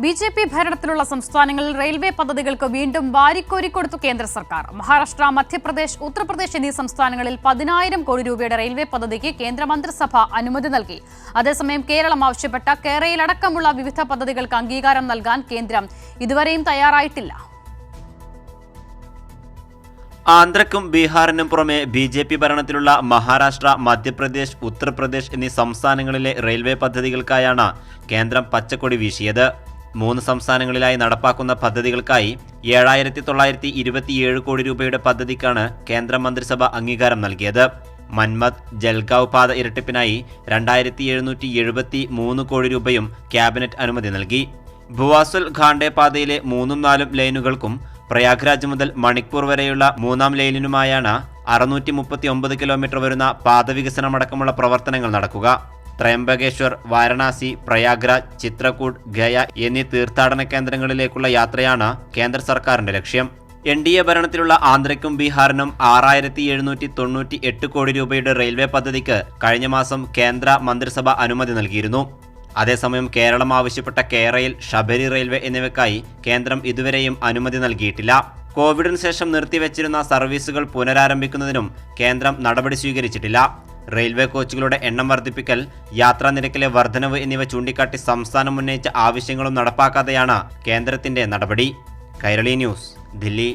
B J P ഭരണത്തിലുള്ള സംസ്ഥാനങ്ങളിൽ railway പദ്ധതികൾക്ക് വീണ്ടും വാരിക്കോരി കൊടുത്തു കേന്ദ്ര സർക്കാർ. മഹാരാഷ്ട്ര മധ്യപ്രദേശ് ഉത്തർപ്രദേശ് എന്നീ സംസ്ഥാനങ്ങളിൽ പതിനായിരം കോടി രൂപയുടെ റെയിൽവേ പദ്ധതിക്ക് കേന്ദ്ര മന്ത്രിസഭ അനുമതി നൽകി. അതേസമയം കേരളം ആവശ്യപ്പെട്ട കേരളയിലടക്കമുള്ള വിവിധ പദ്ധതികൾക്ക് അംഗീകാരം നൽകാൻ കേന്ദ്രം ഇതുവരെയും തയ്യാറായിട്ടില്ല. ആന്ധ്രക്കും ബീഹാറിനും പുറമെ ബി ജെ പി ഭരണത്തിലുള്ള മഹാരാഷ്ട്ര മധ്യപ്രദേശ് ഉത്തർപ്രദേശ് എന്നീ സംസ്ഥാനങ്ങളിലെ റെയിൽവേ പദ്ധതികൾക്കായാണ് കേന്ദ്രം പച്ചക്കൊടി വീശിയത്. മൂന്ന് സംസ്ഥാനങ്ങളിലായി നടപ്പാക്കുന്ന പദ്ധതികൾക്കായി ഏഴായിരത്തി തൊള്ളായിരത്തി ഇരുപത്തിയേഴ് കോടി രൂപയുടെ പദ്ധതിക്കാണ് കേന്ദ്ര മന്ത്രിസഭ അംഗീകാരം നൽകിയത്. മന്മത് ജൽഗാവ് പാത ഇരട്ടിപ്പിനായി രണ്ടായിരത്തി എഴുന്നൂറ്റി എഴുപത്തി മൂന്ന് കോടി രൂപയും ക്യാബിനറ്റ് അനുമതി നൽകി. ഭുവാസുൽ ഖാണ്ഡെ പാതയിലെ മൂന്നും നാലും ലൈനുകൾക്കും പ്രയാഗ്രാജ് മുതൽ മണിപ്പൂർ വരെയുള്ള മൂന്നാം ലൈനിനുമായാണ് അറുന്നൂറ്റി മുപ്പത്തി ഒമ്പത് കിലോമീറ്റർ വരുന്ന പാത വികസനമടക്കമുള്ള പ്രവർത്തനങ്ങൾ നടക്കുക. ത്രയംബകേശ്വർ വാരണാസി പ്രയാഗ്രാജ് ചിത്രകൂട് ഗയ എന്നീ തീർത്ഥാടന കേന്ദ്രങ്ങളിലേക്കുള്ള യാത്രയാണ് കേന്ദ്ര സർക്കാരിന്റെ ലക്ഷ്യം. എൻ ഡി എ ഭരണത്തിലുള്ള ആന്ധ്രയ്ക്കും ബീഹാറിനും ആറായിരത്തി എഴുന്നൂറ്റി തൊണ്ണൂറ്റി എട്ട് കോടി രൂപയുടെ റെയിൽവേ പദ്ധതിക്ക് കഴിഞ്ഞ മാസം കേന്ദ്ര മന്ത്രിസഭ അനുമതി നൽകിയിരുന്നു. അതേസമയം കേരളം ആവശ്യപ്പെട്ട കേരയിൽ ഷബരി റെയിൽവേ എന്നിവയ്ക്കായി കേന്ദ്രം ഇതുവരെയും അനുമതി നൽകിയിട്ടില്ല. കോവിഡിന് ശേഷം നിർത്തിവെച്ചിരുന്ന സർവീസുകൾ പുനരാരംഭിക്കുന്നതിനും കേന്ദ്രം നടപടി സ്വീകരിച്ചിട്ടില്ല. റെയിൽവേ കോച്ചുകളുടെ എണ്ണം വർദ്ധിപ്പിക്കൽ യാത്രാ നിരക്കിലെ വർധനവ് എന്നിവ ചൂണ്ടിക്കാട്ടി സംസ്ഥാനം ഉന്നയിച്ച ആവശ്യങ്ങളും നടപ്പാക്കാതെയാണ് കേന്ദ്രത്തിന്റെ നടപടി. കൈരളി ന്യൂസ് ദില്ലി.